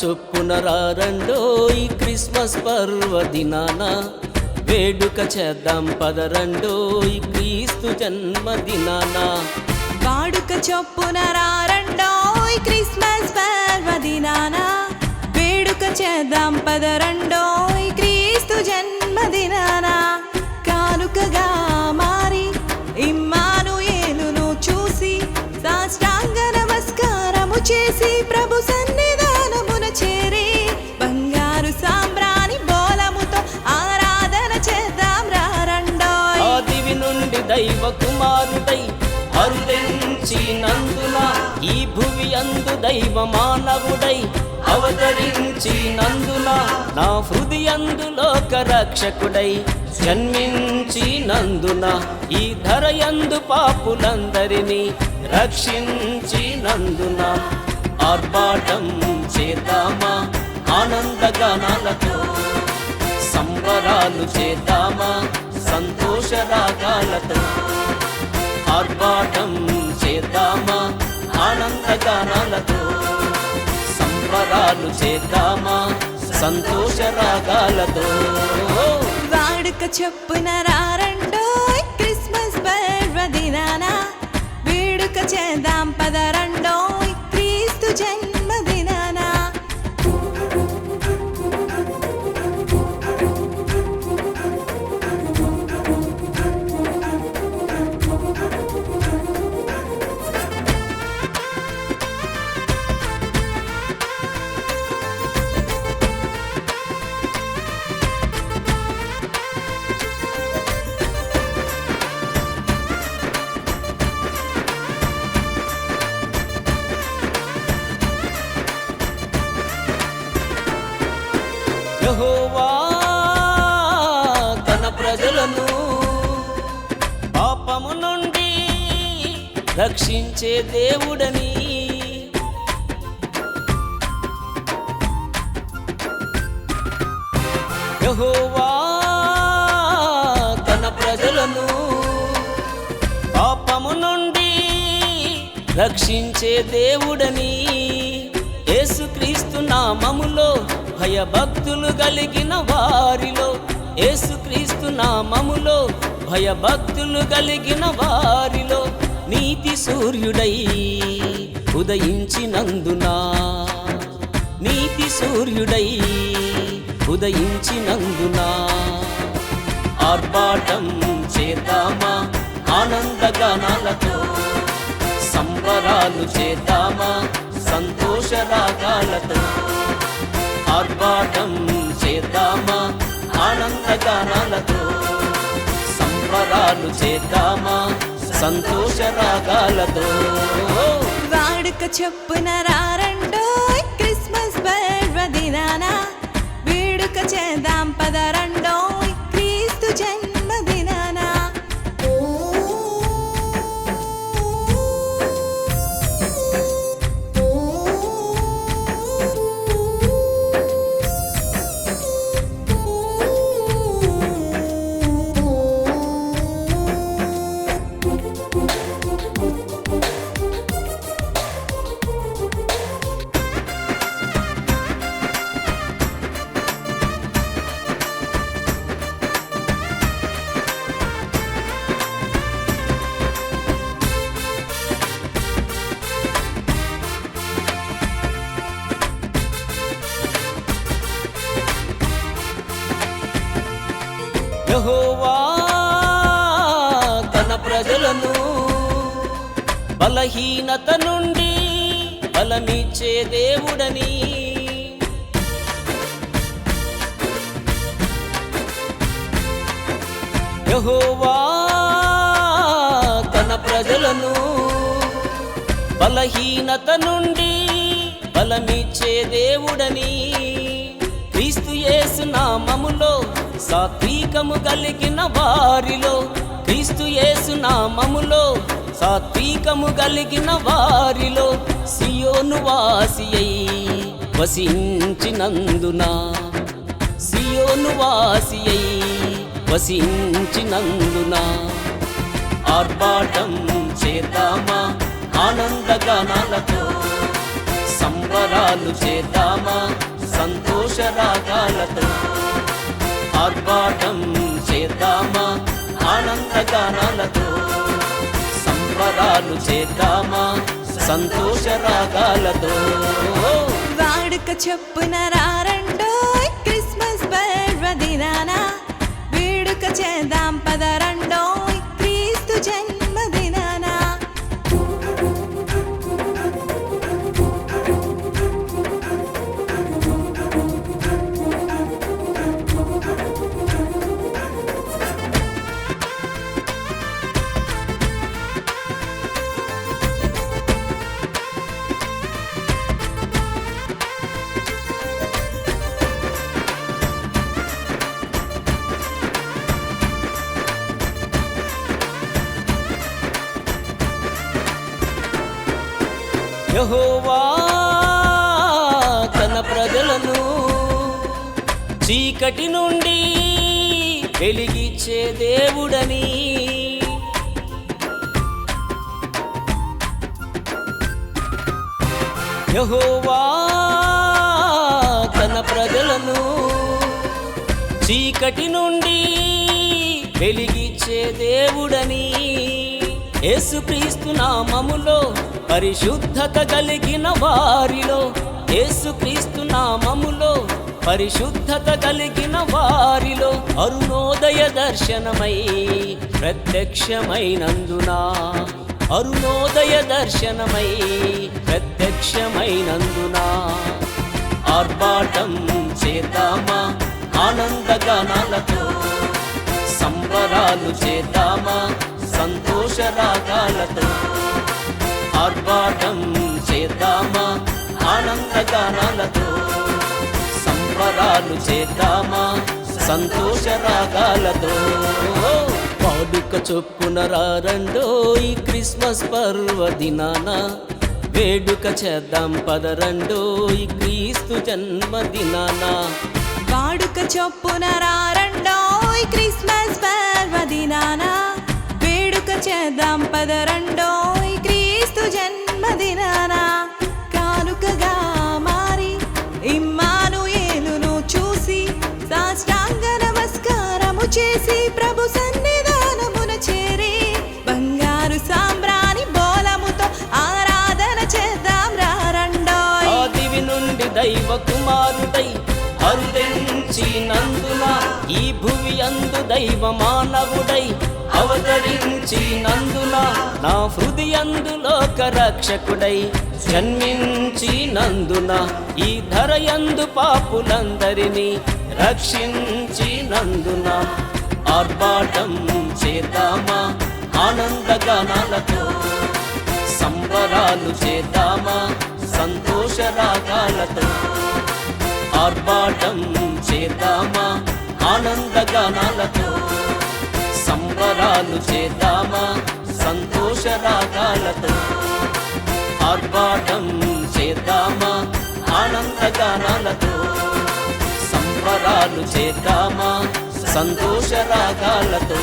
చొప్పున రారండో క్రిస్మస్ పర్వదినాన వేడుక చేద్దాం పదరండో ఈ క్రీస్తు జన్మదినాన వాడుక చొప్పున రారండోయ్ క్రిస్మస్ పర్వదినాన వేడుక చేద్దాం పదరండోయ్ క్రీస్తు జన్మదినాన కానుకగా మారి ఇమ్మానుయేలును చూసి సాష్టాంగ నమస్కారము చేసి ప్రభు కుమారుడై అరుదెంచినందున ఈ భువి అందు దైవ మానవుడై అవతరించినందున నా హృదయందు లోక రక్షకుడై జన్మించినందున ఈ ధరయందు పాపులందరినీ రక్షించినందున ఆర్భాటం చేద్దామా? ఆనందగానాలతో సంబరాలు చేద్దామా? సంతోష రాగాలతో ఆర్భాటం చేద్దామా? ఆనందగానాలతో సంబరాలు చేద్దామా? సంతోష రాగాలతో వాడుక చెప్పున రారండో క్రిస్మస్ పర్వదినాన వేడుక చేద్దాం పదరండో క్రీస్తు జన్మదినాన ప్రజలను పాపము నుండి రక్షించే దేవుడని. యహోవా తన ప్రజలను పాపము నుండి రక్షించే దేవుడని. యేసుక్రీస్తు నామములో భయభక్తులు కలిగిన వారిలో యేసుక్రీస్తు నామములో భయభక్తులు కలిగిన వారిలో నీతి సూర్యుడై ఉదయించినందున. నీతి సూర్యుడై ఉదయించినందున. ఆర్భాటం చేద్దామా? ఆనందగానాలతో సంబరాలు చేద్దామా? సంతోష రాగాలతో ఆర్భాటం చేద్దామా? ఆనందగానాలతో సంబరాలు చేద్దామా? సంతోష రాగాలతో. వాడుక చెప్పున రారండోయ్ క్రిస్మస్ పర్వదినాన వేడుక చేద్దాం పదరండోయ్ క్రీస్తు జన్మదినాన యహోవా తన ప్రజలను బలహీనత నుండి బలమిచ్చే దేవుడని. యహోవా తన ప్రజలను బలహీనత నుండి బలమిచ్చే దేవుడని. క్రీస్తు యేసు నామములో సాత్వికము కలిగిన వారిలో క్రీస్తు యేసు నామములో సాత్వికము కలిగిన వారిలో సియోను వాసి అయి వసించినందున. సియోను వాసి అయి వసించినందున. ఆర్భాటం చేద్దామా? ఆనందగానాలతో సంబరాలు చేద్దామా? సంతోష రాగాలతో ఆర్భాటం చేద్దామా? ఆనందగానాలతో సంబరాలు చేద్దామా? సంతోష రాగాలతో. వాడుక చెప్పున రారండోయ్ క్రిస్మస్ పర్వదినానా వేడుక చేద్దాం పదరండోయ్ క్రీస్తు జన్మ యహోవా తన ప్రజలను చీకటి నుండి వెలిగిచ్చే దేవుడని. యహోవా తన ప్రజలను చీకటి నుండి వెలిగిచ్చే దేవుడని. యేసుక్రీస్తు నామములో పరిశుద్ధత కలిగిన వారిలో యేసుక్రీస్తు నామములో పరిశుద్ధత కలిగిన వారిలో అరుణోదయ దర్శనమై ప్రత్యక్షమైనందున. అరుణోదయ దర్శనమై ప్రత్యక్షమైనందున. ఆర్భాటం చేద్దామా ఆనందగానాలతో సంబరాలు చేద్దామా సంతోష రాగాలతో ఆర్భాటం చేద్దామా? ఆనందగానాలతో సంబరాలు చేద్దామా? సంతోష రాగాలతో. పాడుక చొప్పున రారండో ఈ క్రిస్మస్ పర్వదినాన. వేడుక చేద్దాం పదరండో ఈ క్రీస్తు జన్మదినాన. వాడుక చొప్పున రారండోయ్ క్రిస్మస్ పర్వదినాన. వేడుక చేద్దాం పదరండో జన్మదినాన కానుకగా మారి ఇమ్మాను ఇమ్మానుయేలును చూసి సాష్టాంగ నమస్కారము చేసి ప్రభు సన్నిధానమున చేరి బంగారు సాంబ్రాణి బోలముతో ఆరాధన చేద్దాం రారండోయ్ ఆదివి నుండి దైవ కుమారుడై అరుదెంచినందున ఈ భువి అందు దైవ మానవుడై అవతరించినందున నా హృదయందు లోక రక్షకుడై జన్మించినందున ఈ ధరయందు పాపులందరినీ రక్షించినందున ఆర్భాటం చేద్దామా? ఆనందగానాలతో సంబరాలు చేద్దామా? సంతోష రాగాలతో ఆర్భాటం చేద్దామా? ఆనందగానాలతో సంబరాలు చేద్దామా? సంతోష రాగాలతో ఆర్భాటం చేద్దామా? ఆనందగానాలతో సంబరాలు చేద్దామా? సంతోష రాగాలతో